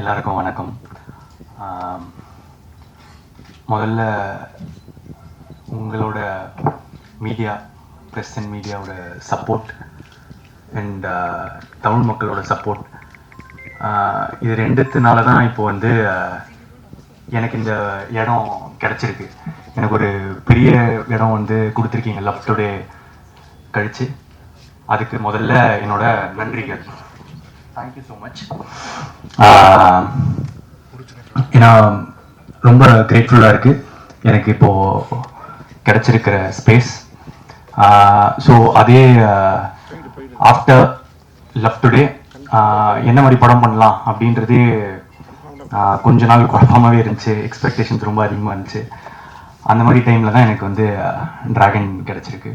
எல்லாருக்கும் வணக்கம். முதல்ல உங்களோட மீடியா ப்ரெஸ் அண்ட் மீடியாவோட சப்போர்ட் அண்ட் தமிழ் மக்களோட சப்போர்ட் இது ரெண்டுத்துனால தான் இப்போ வந்து எனக்கு இந்த இடம் கிடச்சிருக்கு. எனக்கு ஒரு பெரிய இடம் வந்து கொடுத்துருக்கீங்க லவ் கழித்து கழிச்சு. அதுக்கு முதல்ல என்னோட நன்றிகள். தேங்க்யூ ஸோ மச் ஏன்னா ரொம்ப கிரேட்ஃபுல்லாக இருக்குது எனக்கு இப்போது கிடச்சிருக்கிற ஸ்பேஸ் ஸோ அதே ஆஃப்டர் லவ் டுடே என்ன மாதிரி படம் பண்ணலாம் அப்படின்றதே கொஞ்ச நாள் குழப்பமாகவே இருந்துச்சு. எக்ஸ்பெக்டேஷன்ஸ் ரொம்ப அதிகமாக இருந்துச்சு. அந்த மாதிரி டைமில் தான் எனக்கு வந்து ட்ராகன் கிடச்சிருக்கு.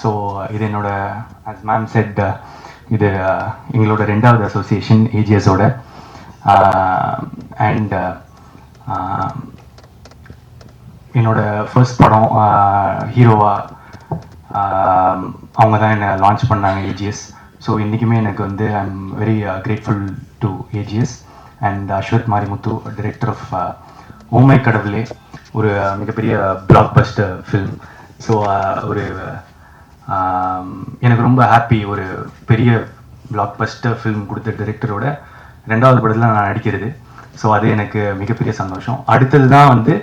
ஸோ இது என்னோட as மேம் செட் இது எங்களோட ரெண்டாவது அசோசியேஷன் ஏஜிஎஸோட அண்ட் என்னோட ஃபர்ஸ்ட் படம் ஹீரோவா அவங்க தான் என்னை லான்ச் பண்ணாங்க ஏஜிஎஸ் ஸோ இன்றைக்குமே எனக்கு வந்து I am very grateful to AGS and Ashwath Marimuthu director of oh my Kadavule ஒரு மிகப்பெரிய பிளாக் பஸ்டர் ஃபில்ம் ஸோ ஒரு எனக்கு ரொம்ப ஹாப்பி ஒரு பெரிய பிளாக் பஸ்டர் ஃபில்ம் கொடுத்த டிரெக்டரோட ரெண்டாவது படத்தில் நான் நடிக்கிறது. ஸோ அது எனக்கு மிகப்பெரிய சந்தோஷம். அடுத்தது தான் வந்து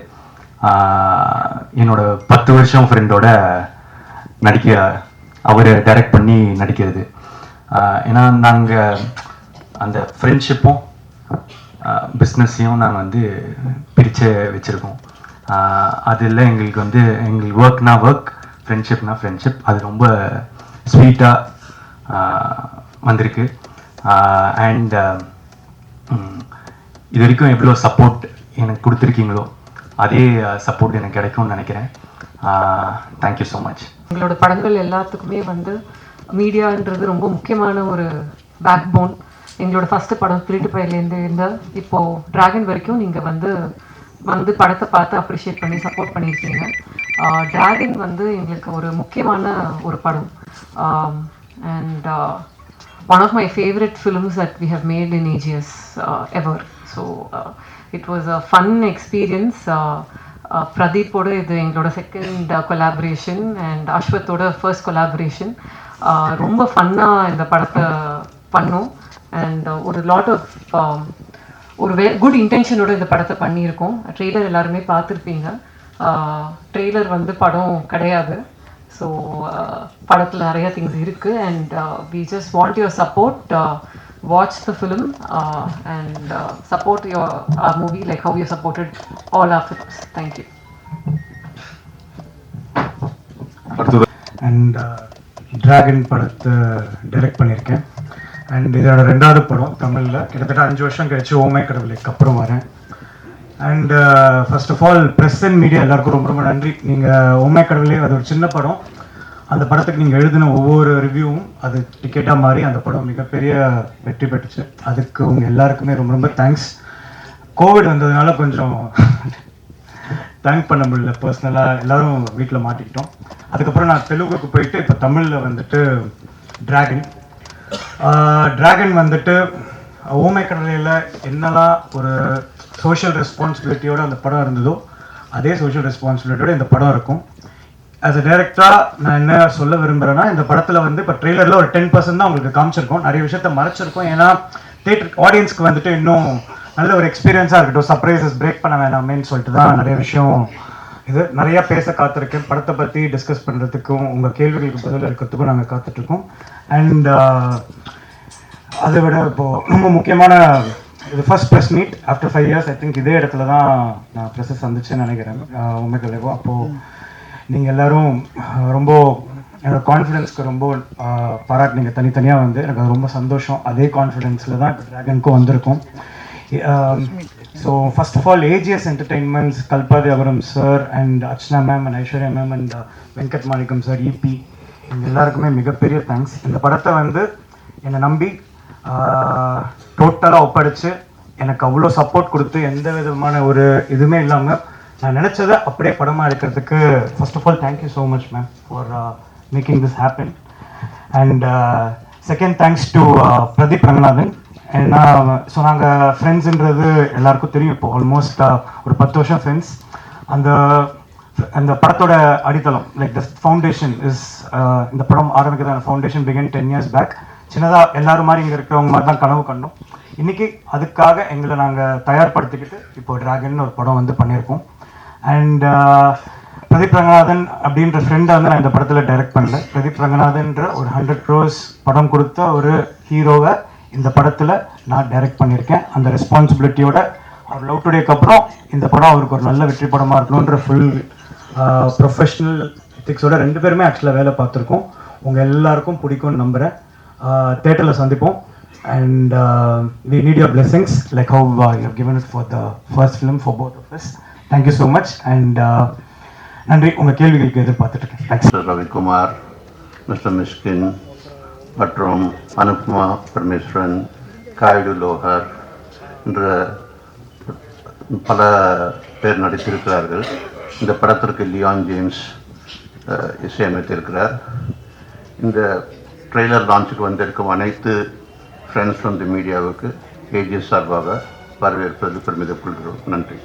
என்னோட பத்து வருஷம் ஃப்ரெண்டோட நடிக்க அவர் டைரக்ட் பண்ணி நடிக்கிறது. ஏன்னா நாங்கள் அந்த ஃப்ரெண்ட்ஷிப்பும் பிஸ்னஸையும் நாங்கள் வந்து பிரித்து வச்சுருக்கோம். அதில் எங்களுக்கு வந்து எங்களுக்கு ஒர்க்னா ஒர்க் ஃப்ரெண்ட்ஷிப்னா ஃப்ரெண்ட்ஷிப் அது ரொம்ப ஸ்வீட்டாக வந்திருக்கு. அண்ட் இது வரைக்கும் எவ்வளோ சப்போர்ட் எனக்கு கொடுத்துருக்கீங்களோ அதே சப்போர்ட் எனக்கு கிடைக்கும்னு நினைக்கிறேன். தேங்க்யூ ஸோ மச் உங்களோட படங்கள் எல்லாத்துக்குமே வந்து மீடியான்றது ரொம்ப முக்கியமான ஒரு பேக் போன் எங்களோட ஃபஸ்ட்டு படம் திருட்டு பயிலேருந்து இருந்தால் இப்போது டிராகன் வரைக்கும் நீங்கள் வந்து வந்து படத்தை பார்த்து அப்ரிஷியேட் பண்ணி சப்போர்ட் பண்ணியிருக்கீங்க. டிராகன் வந்து எங்களுக்கு ஒரு முக்கியமான ஒரு படம். And one of my favourite films that we have made in AGS ever so it was a fun experience பிரதீப்போடு பிரதீப்போட இது எங்களோட செகண்ட் கொலாபரேஷன் அண்ட் அஸ்வத்தோட ஃபர்ஸ்ட் கொலாபரேஷன் ரொம்ப ஃபன்னாக இந்த படத்தை பண்ணோம். அண்ட் ஒரு லாட் ஆஃப் ஒரு வே குட் இன்டென்ஷனோட இந்த படத்தை பண்ணியிருக்கோம். ட்ரெய்லர் எல்லாருமே பார்த்துருப்பீங்க. ட்ரெய்லர் வந்து படம் கிடையாது. ஸோ படத்தில் நிறைய திங்ஸ் இருக்குது and we just want your support watch the film and support your our movie like how you supported all our films thank you and Dragon படத்தை டைரக்ட் பண்ணியிருக்கேன். அண்ட் இதோட ரெண்டாவது படம் தமிழில். கிட்டத்தட்ட அஞ்சு வருஷம் கழிச்சு ஓமே கடவுளுக்கு அப்புறம் வரேன். And first of all press and media எல்லாருக்கும் ரொம்ப ரொம்ப நன்றி. நீங்கள் ஓமே கடவுளே அது ஒரு சின்ன படம். அந்த படத்துக்கு நீங்கள் எழுதின ஒவ்வொரு ரிவ்யூவும் அது டிக்கெட்டாக மாறி அந்த படம் மிகப்பெரிய வெற்றி பெற்றுச்சு. அதுக்கு உங்கள் எல்லாருக்குமே ரொம்ப ரொம்ப தேங்க்ஸ் கோவிட் வந்ததுனால கொஞ்சம் தேங்க் பண்ண முடியல. பர்சனலாக எல்லாரும் வீட்டில் மாட்டிக்கிட்டோம். அதுக்கப்புறம் நான் தெலுங்குக்கு போயிட்டு இப்போ தமிழில் வந்துட்டு ட்ராகன் டிராகன் வந்துட்டு ஓமை கடலையில் என்னெல்லாம் ஒரு சோஷியல் ரெஸ்பான்சிபிலிட்டியோட அந்த படம் இருந்ததோ அதே சோஷியல் ரெஸ்பான்சிபிலிட்டியோட இந்த படம் இருக்கும். ஆஸ் அ டேரக்டராக நான் என்ன சொல்ல விரும்புகிறேன்னா இந்த படத்தில் வந்து இப்போ ட்ரெய்லரில் ஒரு டென் பர்சன்ட் தான் உங்களுக்கு காமிச்சிருக்கோம். நிறைய விஷயத்த மறைச்சிருக்கோம். ஏன்னா தேட்டர் ஆடியன்ஸ்க்கு வந்துட்டு இன்னும் நல்ல ஒரு எக்ஸ்பீரியன்ஸாக இருக்கட்டும். சர்ப்ரைசஸ் பிரேக் பண்ண வேணாமேன்னு சொல்லிட்டு தான் நிறைய விஷயம் இது நிறைய பேச காத்திருக்கேன். படத்தை பற்றி டிஸ்கஸ் பண்ணுறதுக்கும் உங்கள் கேள்விகளுக்கு பதில் இருக்கிறதுக்கும் நாங்கள் காத்துட்ருக்கோம். அண்ட் uh, அதை விட இப்போது ரொம்ப முக்கியமான இது first press meet after five years I think இதே இடத்துல தான் நான் ப்ரெஸ்ஸை சந்திச்சேன்னு நினைக்கிறேன். உண்மைக்கலைவோ அப்போது நீங்கள் எல்லோரும் ரொம்ப என்னோடய கான்ஃபிடென்ஸ்க்கு ரொம்ப பாராட்டினீங்க. தனித்தனியாக வந்து எனக்கு அது ரொம்ப சந்தோஷம். அதே கான்ஃபிடென்ஸில் தான் ட்ராகனுக்கும் வந்திருக்கும். So first of all AGS entertainments Kalpathi Aghoram sir and Archana ma'am and Aishwarya ma'am and Venkat Manickam sir EP இவங்க எல்லாருக்குமே மிகப்பெரிய தேங்க்ஸ் இந்த படத்தை வந்து என்னை நம்பி டோட்டலாக ஒப்படைச்சு எனக்கு அவ்வளோ சப்போர்ட் கொடுத்து எந்த விதமான ஒரு இதுவுமே இல்லாமல் நான் நினச்சதை அப்படியே படமாக எடுக்கிறதுக்கு first of all thank you so much ma'am for making this happen and second thanks to Pradeep Ranganathan ஏன்னா ஸோ நாங்கள் ஃப்ரெண்ட்ஸுன்றது எல்லாருக்கும் தெரியும். இப்போ ஆல்மோஸ்ட் ஒரு பத்து வருஷம் ஃப்ரெண்ட்ஸ் அந்த அந்த படத்தோட அடித்தளம் லைக் த ஃபவுண்டேஷன் இஸ் இந்த படம் ஆரம்பிக்கிறதான foundation begin ten years back சின்னதாக எல்லாரும் மாதிரி இங்கே இருக்கிறவங்க மாதிரி தான் கனவு கண்டோம். இன்றைக்கி அதுக்காக எங்களை நாங்கள் தயார்படுத்திக்கிட்டு இப்போ ட்ராகன் ஒரு படம் வந்து பண்ணியிருக்கோம். அண்ட் பிரதீப் ரங்கநாதன் அப்படின்ற ஃப்ரெண்டை வந்து நான் இந்த படத்தில் டைரக்ட் பண்ணல. பிரதீப் ரங்கநாதன்ற ஒரு ஹண்ட்ரட் க்ரோஸ் படம் கொடுத்த ஒரு ஹீரோவை இந்த படத்தில் நான் டைரக்ட் பண்ணியிருக்கேன். அந்த ரெஸ்பான்சிபிலிட்டியோட அவர் லவ் டுடேக்கு அப்புறம் இந்த படம் அவருக்கு ஒரு நல்ல வெற்றி படமாக இருக்கணுன்ற ஃபுல் ப்ரொஃபஷ்னல் எத்திக்ஸோட ரெண்டு பேருமே ஆக்சுவலாக வேலை பார்த்துருக்கோம். உங்கள் எல்லாருக்கும் பிடிக்கும்னு நம்புகிறேன் தேட்டரில் சந்திப்போம். And we need your blessings like how you you have given for the first film for for both of us. So much and நன்றி. உங்கள் கேள்விகளுக்கு எதிர்பார்த்துட்டு இருக்கேன். தேங்க்ஸ் ரவிக்குமார் மிஸ்டர் மிஷ்கின் மற்றும் அனுப்மா பரமேஸ்வரன் காயுடு லோகர் என்ற பல பேர் நடித்திருக்கிறார்கள். இந்த படத்திற்கு லியான் ஜேம்ஸ் இசையமைத்திருக்கிறார். இந்த ட்ரெய்லர் லான்ச்சுக்கு வந்திருக்கும் அனைத்து ஃப்ரெண்ட்ஸ் ஃப்ரம் தி மீடியாவுக்கு ஏஜிஎஸ் சார்பாக வரவேற்பது பெருமிதம் கொள்கிறோம். நன்றி.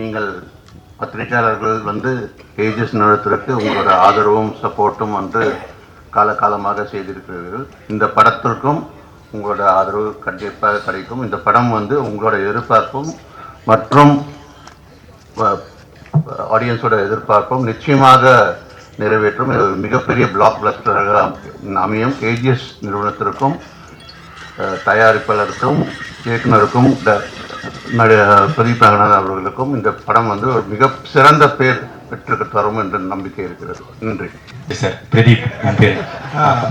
நீங்கள் பத்திரிகையாளர்கள் வந்து ஏஜஸ் நிறுவனத்திற்கு உங்களோட ஆதரவும் சப்போர்ட்டும் வந்து காலகாலமாக செய்திருக்கிறீர்கள். இந்த படத்திற்கும் உங்களோட ஆதரவு கண்டிப்பாக கிடைக்கும். இந்த படம் வந்து உங்களோட எதிர்பார்ப்பும் மற்றும் ஆடியன்ஸோட எதிர்பார்ப்பும் நிச்சயமாக நிறைவேற்றும். இது மிகப்பெரிய பிளாக் பிளஸ்டராக அமையும். ஏஜிஎஸ் நிறுவனத்திற்கும் தயாரிப்பாளருக்கும் இயக்குனருக்கும் பிரதீப் ரங்கநாதன் அவர்களுக்கும் இந்த படம் வந்து ஒரு மிக சிறந்த பேர் பெற்று தரும் என்ற நம்பிக்கை இருக்கிறது. நன்றி. Sir Pradeep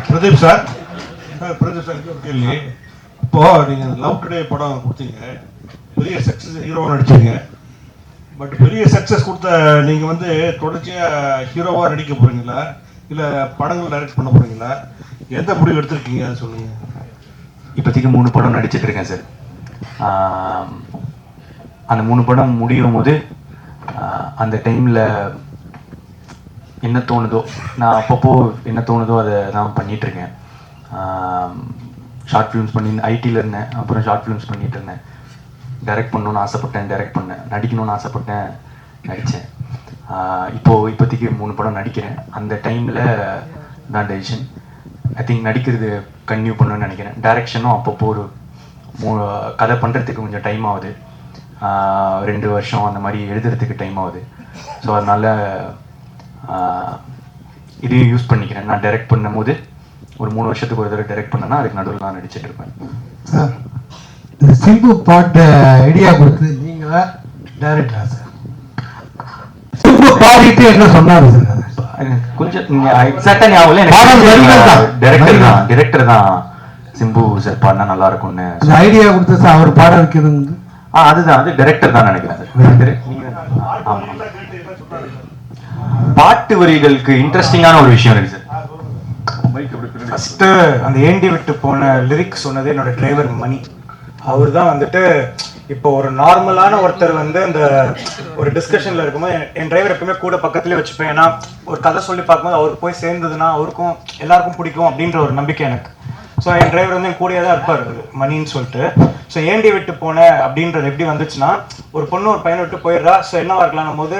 Pradeep sir. Pradeep sir கேள்வி. இப்போ நீங்க லவ் டுடே படம் கொடுத்தீங்க. பெரிய சக்சஸ் ஹீரோவா நடிச்சீங்க பட் பெரிய சக்சஸ் கொடுத்த நீங்க வந்து தொடர்ச்சியா ஹீரோவா நடிக்க போறீங்களா? இல்ல படங்கள் டைரக்ட் பண்ண போறீங்களா? எந்த முடிவு எடுத்திருக்கீங்க? அதை சொல்லுங்க. இப்போதைக்கு மூணு படம் நடிச்சிட்டு இருக்கேன் சார் அந்த மூணு படம் முடியும் போது அந்த டைமில் என்ன தோணுதோ நான் அப்பப்போ என்ன தோணுதோ அதை நான் பண்ணிகிட்ருக்கேன் ஷார்ட் ஃபிலிம்ஸ் பண்ணி ஐடியில் இருந்தேன் அப்புறம் ஷார்ட் ஃபிலிம்ஸ் பண்ணிகிட்டு இருந்தேன். டைரக்ட் பண்ணணும்னு ஆசைப்பட்டேன் டைரக்ட் பண்ணேன். நடிக்கணும்னு ஆசைப்பட்டேன் நடித்தேன் இப்போது இப்போதைக்கு மூணு படம் நடிக்கிறேன். அந்த டைமில் தான் டெசிஷன் ஐ திங்க் நடிக்கிறது கன்டினியூ பண்ணணும்னு நினைக்கிறேன். டைரக்ஷனும் அப்பப்போ ஒரு கதை பண்ணுறதுக்கு கொஞ்சம் டைம் ஆகுது. ரெண்டு வருஷம் அந்த மாதிரி எழுதுறதுக்கு டைம் ஆகுது. ஸோ அதனால் இதையும் யூஸ் பண்ணிக்கிறேன். நான் டைரக்ட் பண்ணும்போது ஒரு மூணு வருஷத்துக்கு ஒரு தடவை டைரக்ட் பண்ணேன்னா அதுக்கு நடுவில் நான் நடிச்சிட்டு இருப்பேன். சார் இந்த சிம்பு பாட்டு ஐடியா கொடுத்து நீங்களா டைரக்டரா சார் சிம்பு பாடிட்டு என்ன சொன்னாரு சார் கொஞ்சம் எக்ஸாக்டா ஞாபகம் இல்லை. டேரக்டர். தான். டேரக்டர் தான். சிம்பு சார் பாடினா நல்லா இருக்கும்னு ஐடியா கொடுத்து சார் அவர் பாட வைக்கிறது ஆ அதுதான் அது டைரக்டர் தான் நினைக்கிறேன். பாட்டு வரிகளுக்கு இன்ட்ரெஸ்டிங்கான ஒரு விஷயம் இருக்கு சார் ஃபஸ்ட்டு அந்த ஏண்டி விட்டு போன லிரிக்ஸ் சொன்னது என்னோட டிரைவர் மணி. அவர் தான் வந்துட்டு இப்போ ஒரு நார்மலான ஒருத்தர் வந்து அந்த ஒரு டிஸ்கஷனில் இருக்கும்போது என்- என் டிரைவர் எப்பவுமே கூட பக்கத்துலேயே வச்சுப்பேன். ஏன்னா ஒரு கதை சொல்லி பார்க்கும்போது அவருக்கு போய் சேர்ந்ததுன்னா அவருக்கும் எல்லாருக்கும் பிடிக்கும் அப்படின்ற ஒரு நம்பிக்கை எனக்கு. ஸோ என் டிரைவர் வந்து என் கூடயே தான் இருப்பார் மணின்னு சொல்லிட்டு. ஸோ ஏண்டி விட்டு போன அப்படின்றது எப்படி வந்துச்சுன்னா ஒரு பொண்ணு ஒரு பையனை விட்டு போயிடுறா. ஸோ என்னவா இருக்கலாம் போது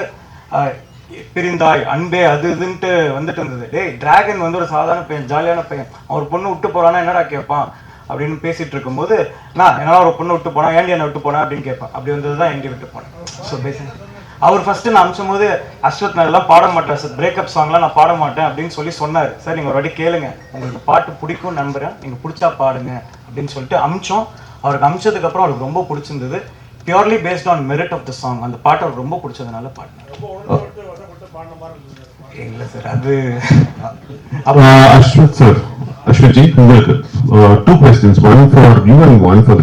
பிரிந்தாய் அன்பே அது இதுன்ட்டு வந்துட்டு இருந்தது. டேய் டிராகன் வந்து ஒரு சாதாரண பையன் ஜாலியான பையன். அவர் பொண்ணு விட்டு போறானா என்னடா கேட்பான் அப்படின்னு பேசிட்டு இருக்கும்போது நான் என்னால் ஒரு பொண்ணு விட்டு போனா ஏண்டி என்ன விட்டு போனேன்? அப்படின்னு கேட்பான் அப்படி வந்தது தான் ஏண்டி விட்டு போனேன். ஸோ பேசிக் அவர் ஃபர்ஸ்ட் நான் அனுப்பிச்சும் போது அஸ்வத் நான் எல்லாம் பாட மாட்டேன் சார் பிரேக்கப் சாங்லாம் நான் பாட மாட்டேன் அப்படின்னு சொல்லி சொன்னார். சார் நீங்க ஒரு வாட்டி கேளுங்க. உங்களுக்கு பாட்டு பிடிக்கும் நம்புறேன். நீங்க பிடிச்சா பாடுங்க அப்படின்னு சொல்லிட்டு அமிச்சோம் அவருக்கு அமிச்சதுக்கு அப்புறம் அவருக்கு ரொம்ப பிடிச்சிருந்தது. Purely based on merit of the song அந்த பாட்டு அவருக்கு ரொம்ப பிடிச்சதுனால பாடினார் இல்லை சார் அது Uh, Ashwat sir, Ashwat ji, உங்களுக்கு uh, two questions, one for you and one for the